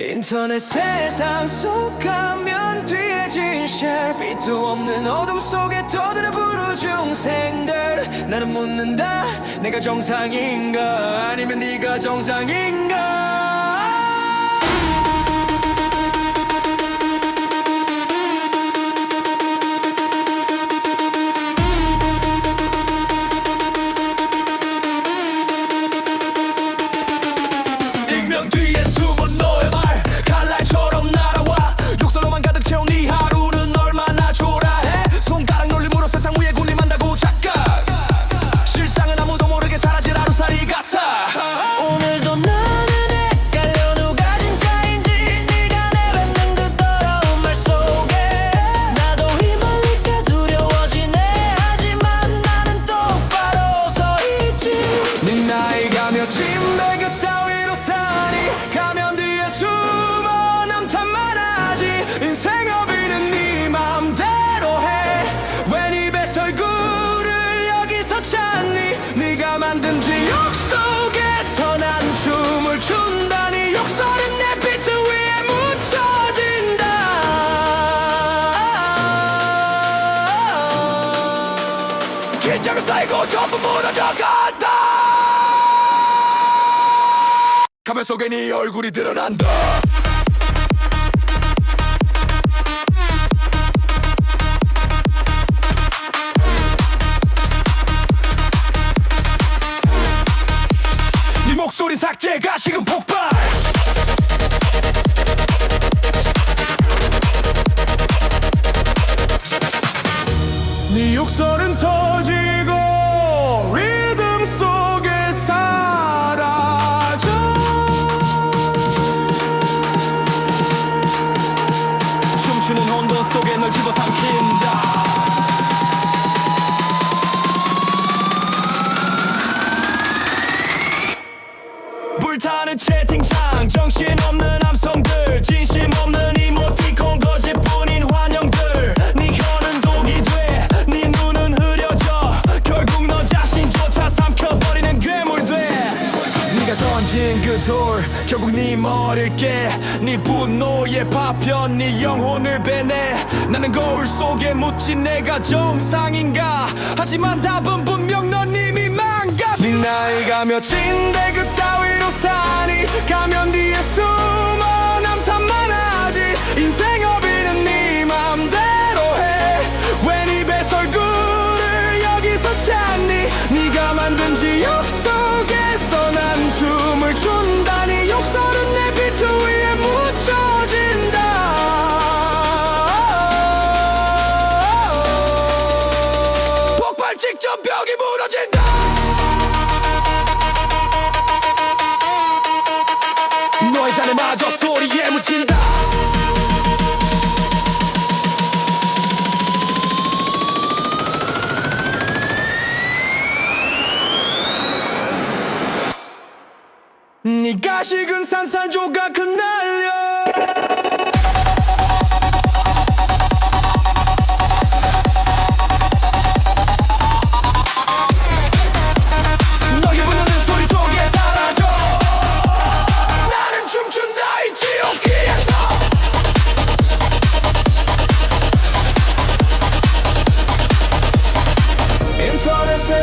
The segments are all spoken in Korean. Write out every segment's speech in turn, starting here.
인터넷 세상 속 가면 뒤에 진실 빛도 없는 어둠 속에 떠드는 불우 중생들. 나는 묻는다. 내가 정상인가? 아니면 네가 정상인가 긴장은 쌓이고 전부 무너져간다. 가면 속에 네 얼굴이 드러난다. 네 목소리 삭제가 지금 불타는 채팅창 정신없는 남성들 진심 없는 이모티콘 거짓뿐인 환영들. 네 혀는 독이 돼네 눈은 흐려져. 결국 너 자신조차 삼켜버리는 괴물 돼. 네가 던진 그 돌 결국 네 머리를 깨네 분노의 파편 네 영혼을 베내 나는 거울 속에 묻힌 내가 정상인가? 하지만 답은 분명 넌 이미 망가져 네 나이가 몇인데 그 따위 로 사니 가면 뒤에 숨 잔에마저 소리에 묻힌다. 네가 식은 산산조각 흩날려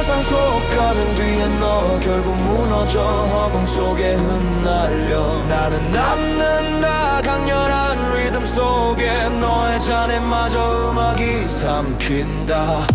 세상 속 가면 뒤에 너 결국 무너져 허공 속에 흩날려. 나는 남는다 강렬한 리듬 속에 너의 잔에마저 음악이 삼킨다